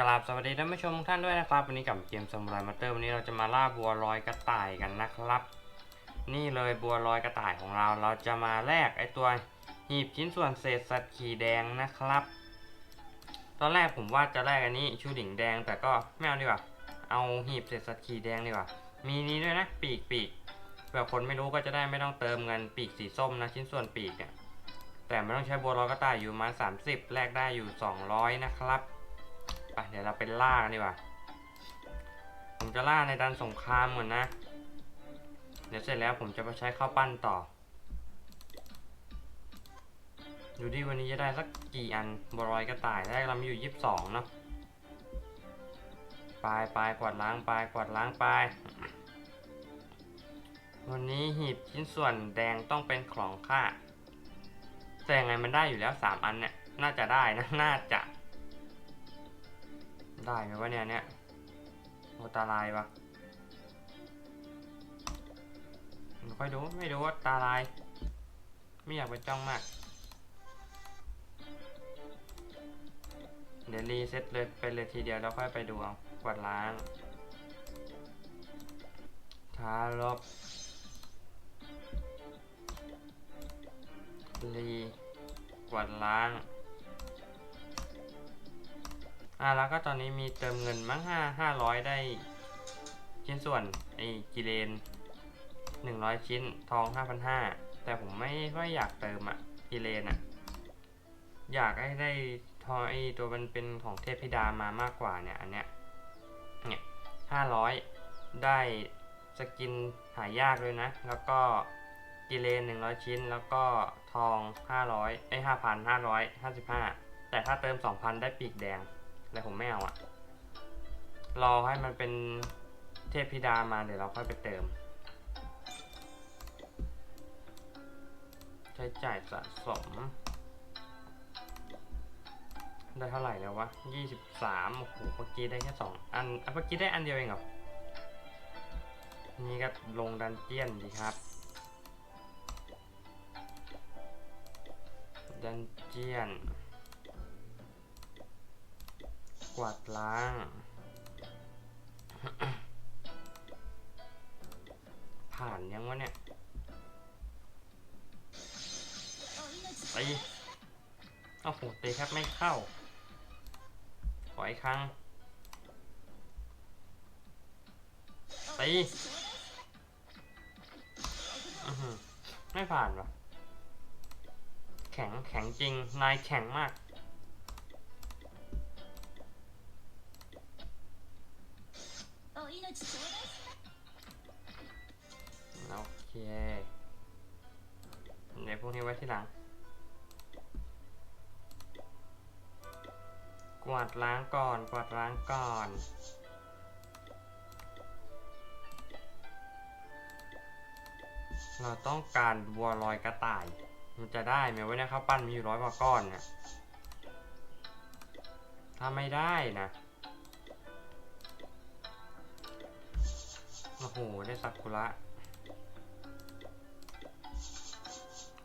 กราบสวัสดีท่านผู้ชมทุกท่านด้วยนะครับ วันนี้กับเกมสมุไรมาเตอร์วันนี้เราจะมาล่าบัวลอยกระต่ายกันนะครับ นี่เลยบัวลอยกระต่ายของเรา เราจะมาแลกไอตัวหีบชิ้นส่วนเศษสัตว์ขี่แดงนะครับ ตอนแรกผมว่าจะแลกอันนี้ชูดิ่งแดงแต่ก็ไม่เอาดีกว่า เอาหีบเศษสัตว์ขี่แดงดีกว่า มีนี้ด้วยนะปีกปีกเผื่อคนไม่รู้ก็จะได้ไม่ต้องเติมเงินปีกสีส้มนะชิ้นส่วนปีกเนี่ยแต่ไม่ต้องใช้บัวลอยกระต่ายอยู่มา 30แลกได้อยู่ 200 นะครับ ไปเดี๋ยวเราไปล่ากันดีกว่า ผมจะล่าในดันสงครามก่อนนะ เดี๋ยวเสร็จแล้วผมจะไปใช้ข้าวปั้นต่อ ดูดิวันนี้จะได้สักกี่อันบรอยกระต่ายแรกเรามีอยู่ยี่สิบสองเนาะไปไปกวาดล้างไปกวาดล้างไป วันนี้หีบชิ้นส่วนแดงต้องเป็นของข้าแต่ยังไงมันได้อยู่แล้วสามอันเนี่ย น่าจะได้นะ น่าจะ ได้ไหมวะเนี่ยเนี่ยโอตาลายวะไม่ค่อยดูไม่รู้ว่าตาลาย ไม่อยากไปจ้องมาก เดี๋ยวรีเซ็ตเลยไปเลยทีเดียวแล้วค่อยไปดูเอากวาดล้างทาลบรีกวาดล้าง อ่าแล้วก็ตอนนี้มีเติมเงินมั้งห้าห้าร้อยได้ชิ้นส่วนไอ้กิเลนหนึ่งร้อยชิ้นทองห้าพันห้าแต่ผมไม่ค่อยอยากเติมอะกิเลนอะอยากให้ได้ทองไอ้ตัวมันเป็นของเทพธิดามามากกว่าเนี่ยอันเนี้ยเนี่ยห้าร้อยได้สกินหายากเลยนะ แล้วก็กิเลนหนึ่งร้อยชิ้น แล้วก็ทองห้าร้อยไอ้ห้าพันห้าร้อยห้าสิบห้าแต่ถ้าเติมสองพันได้ปีกแดง แต่ผมไม่เอาอะรอให้มันเป็นเทพธิดามาเดี๋ยวเราค่อยไปเติม ใช้จ่ายสะสม ได้เท่าไหร่แล้ววะยี่สิบสามโอ้โหเมื่อกี้ได้แค่สองอันเมื่อกี้ได้อันเดียวเองเหรอ นี่ก็ลงดันเจียนดีครับ ดันเจียน กวาดล้าง ผ่านยังวะเนี่ยตีโอ้โหตีแทบไม่เข้า ขออีกครั้งตีไม่ผ่านวะแข็งแข็งจริง นายแข็งมาก เคเดี๋ยวพวกนี้ไว้ที่หลัง กวาดล้างก่อน กวาดล้างก่อนเราต้องการบัวลอยกระต่าย มันจะได้ไหมวะเนี่ยข้าวปั้นมีอยู่ร้อยกว่าก้อนเนี่ย ถ้าไม่ได้นะ โอ้โห ได้ซากุระ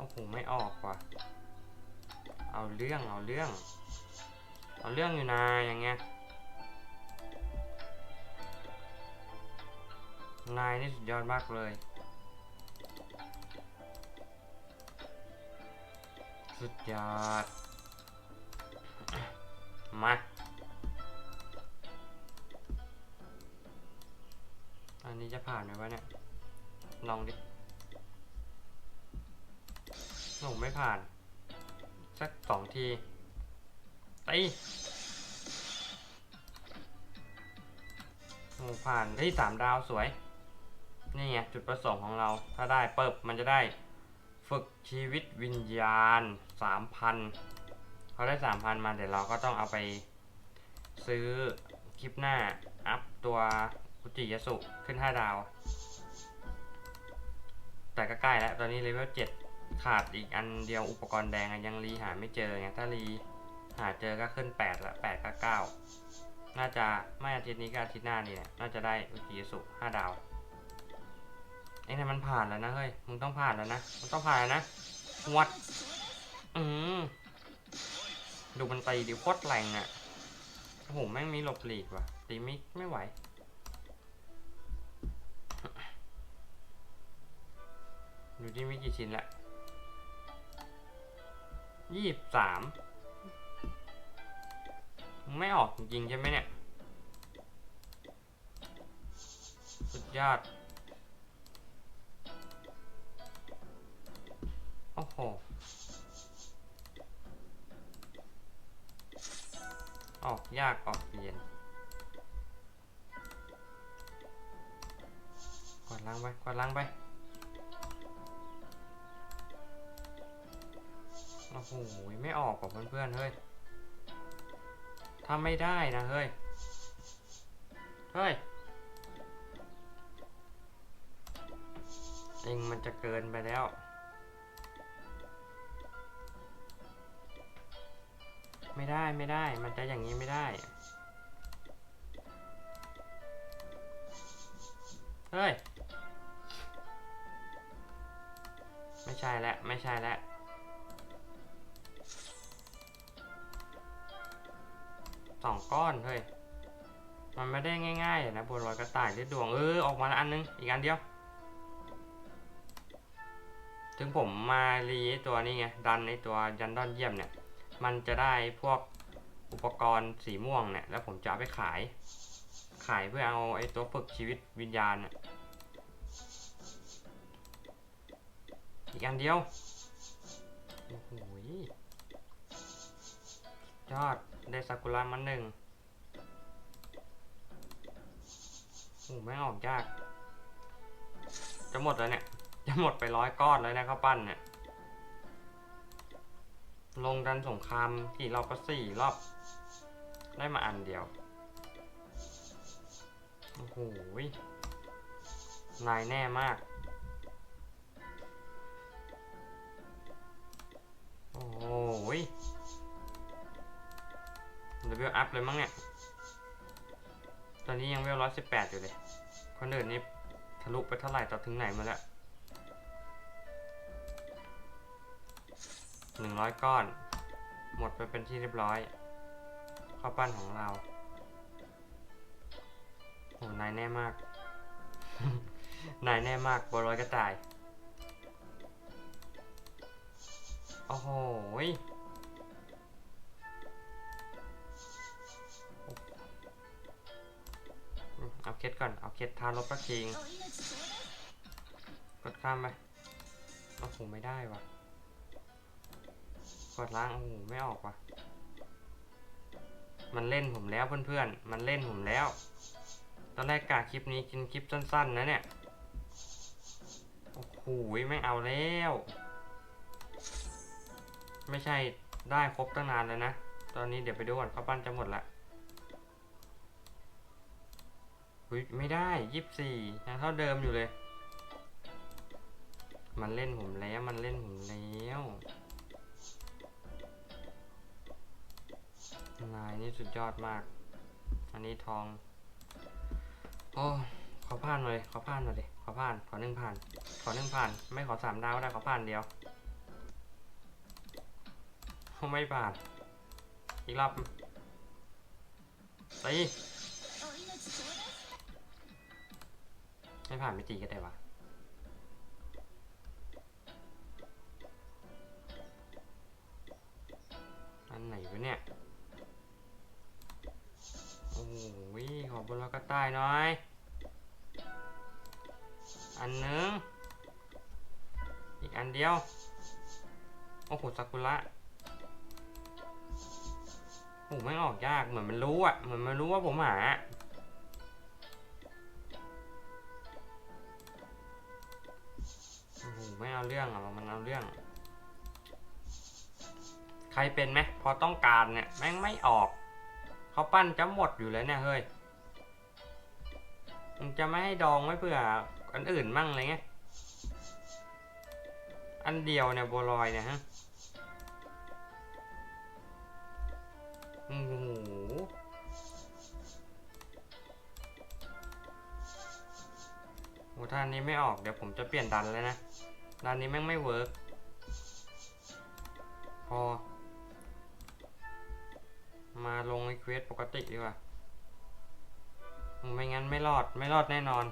โอ้โหไม่ออกว่ะ เอาเรื่องเอาเรื่อง เอาเรื่องอยู่นะอย่างเงี้ย นายนี่สุดยอดมากเลย สุดยอด มาอันนี้จะผ่านไหมวะเนี่ย ลองดิ โอ้ไม่ผ่าน สักสองทีตีโอ้ผ่านได้สามดาวสวย นี่ไงจุดประสงค์ของเรา ถ้าได้เปิบมันจะได้ ฝึกชีวิตวิญญาณสามพันเขาได้สามพันมาเดี๋ยวเราก็ต้องเอาไปซื้อคลิปหน้า อัพตัวกุจิยสุขึ้น5ดาว แต่ก็ใกล้แล้ว ตอนนี้เลเวล7 ขาดอีกอันเดียวอุปกรณ์แดงยังรีหาไม่เจอไงถ้ารีหาเจอก็ขึ้น 8 ละ8ก็9น่าจะไม่อาทิตย์นี้ก็อาทิตย์หน้านี่แหละน่าจะได้อุจิสุ5ดาวไอ้นี่มันผ่านแล้วนะเฮ้ยมึงต้องผ่านแล้วนะมึงต้องผ่านแล้วนะวัดอืมดูมันตีดิโคตรแรงอะเโอ้โหแม่งมีหลบหลีกว่ะตีไม่ไม่ไหวดูที่มีกี่ชิ้นละ ยี่สิบสามไม่ออกจริงใช่ไหมเนี่ย สุดยอด โอ้โห ออกยากออกเย็นกดล้างไปกดล้างไป โอ้โหไม่ออกกับเพื่อนๆเฮ้ยทำไม่ได้นะเฮ้ย เฮ้ย เองมันจะเกินไปแล้ว ไม่ได้ไม่ได้ มันจะอย่างนี้ไม่ได้ เฮ้ย ไม่ใช่แล้วไม่ใช่แล้ว สองก้อนเฮ้ย มันไม่ได้ง่ายๆนะบัวลอยกระต่ายด้วยดวงเออออกมาอันนึง อีกอันเดียว ถึงผมมารีตัวนี้ไง ดันไอตัวยันดอนเยี่ยมเนี่ย มันจะได้พวกอุปกรณ์สีม่วงเนี่ย แล้วผมจะเอาไปขาย ขายเพื่อเอาไอ้ตัวฝึกชีวิตวิญญาณเนี่ยอีกอันเดียว โอ้โหยอด ได้ซากุระมันหนึ่งโอ้ไม่งออกยาก จะหมดแล้วเนี่ย จะหมดไปร้อยก้อนแล้วนะข้าวปั้นเนี่ย ลงดันสงครามกี่รอบก็สี่รอบ ได้มาอันเดียว โอ้โหนายแน่มาก โอ้โเวิลอัพเลยมั้งเนี่ย ตอนนี้ยังเวลร้อยสิบแปดอยู่เลย คนอื่นนี่ทะลุไปเท่าไหร่ต่อถึงไหนมาแล้วหนึ่งร้อยก้อน หมดไปเป็นที่เรียบร้อย ข้าวปั้นของเราโหนายแน่มาก นายแน่มากบัวลอยกระต่าย โอ้โห เคสก่อน เอาเคสทานลบพระคิง กดข้ามไปโอ้โหไม่ได้ว่ะ กดล้างโอ้โหไม่ออกว่ะ มันเล่นผมแล้วเพื่อนๆ มันเล่นผมแล้ว ตอนแรกกะคลิปนี้กินคลิปสั้นๆนะเนี่ย โอ้โหไม่เอาแล้ว ไม่ใช่ได้ครบตั้งนานแล้วนะ ตอนนี้เดี๋ยวไปดูก่อนข้าวปั้นจะหมดละ หุยไม่ได้ยี่สิบสี่ยังเท่าเดิมอยู่เลย มันเล่นผมแล้วมันเล่นผมแล้วนายนี่สุดยอดมาก อันนี้ทอง โอ้ขอผ่านเลยขอผ่านหน่อยดิขอผ่าน ขอหนึ่งผ่าน ขอหนึ่งผ่าน ไม่ขอสามดาวก็ได้ขอผ่านเดียว ไม่ผ่าน อีกรอบตี ช้ผ่านไม่ตีก็ได้วะอันไหนวะเนี่ย โอ้ยขอบุรุษก็ตายน้อย อันนึง อีกอันเดียว โอ้โหสักุระโอ้ไม่ออกยาก เหมือนมันรู้อะเหมือนมันรู้ว่าผมหา เอาเรื่องอะมันเอาเรื่อง ใครเป็นไหมพอต้องการเนี่ยแม่งไม่ออกเขาปั้นจะหมดอยู่แล้วเนี่ยเฮ้ยมึงจะไม่ให้ดองไว้เผื่ออันอื่นมั่งเลยไงอันเดียวเนี่ยบัวลอยเนี่ยฮะโอ้โหโอ้ท่านนี้ไม่ออกเดี๋ยวผมจะเปลี่ยนดันเลยนะ ดันนี้แม่งไม่เวิร์กพอ มาลงในเควสปกติดีกว่าไม่งั้นไม่รอดไม่รอดแน่นอน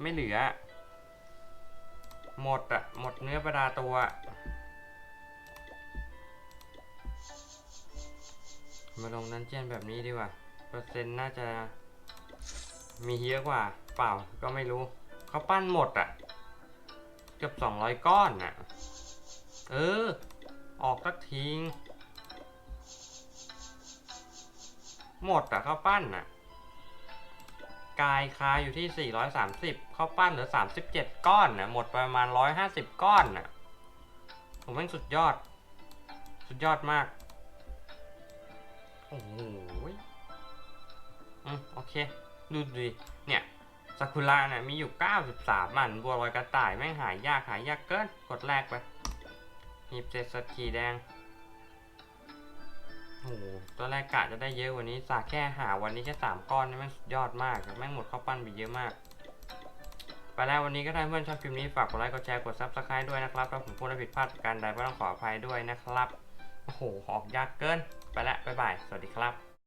ไม่เหลือ หมดอะหมดเนื้อประดาตัวมาลงดันเจียนแบบนี้ดีกว่า เปอร์เซ็นต์น่าจะมีเยอะกว่า เปล่าก็ไม่รู้ เขาปั้นหมดอะ เกือบสองร้อยก้อนอะเออ ออกสักทิ้งหมดอะเขาวปั้นอะกายคาอยู่ที่ 430เขาวปั้นเหลือ 37 ก้อนนะหมดประมาณ 150 ก้อนน่ะผมแม่งสุดยอด สุดยอดมาก โอ้โหอืมโอเค ดูดิเนี่ย ซากุระเนี่ยมีอยู่ 93มัน บัวลอยกระต่ายแม่งหายยากหายยากเกิน กดแรกไปหีบเศษสกีแดงโอ้โหตัวแรกกะจะได้เยอะกว่านี้สาแค่หาวันนี้แค่สามก้อนนี่แม่งยอดมากแต่แม่งหมดข้าวปั้นไปเยอะมาก ไปแล้ววันนี้ก็ถ้าเพื่อนชอบคลิปนี้ฝากกดไลค์กดแชร์กด subscribe ด้วยนะครับถ้าผมพูดผิดพลาดประการใดก็ต้องขออภัยด้วยนะครับ โอ้โหออกยากเกิน ไปแล้วบ๊ายบาย สวัสดีครับ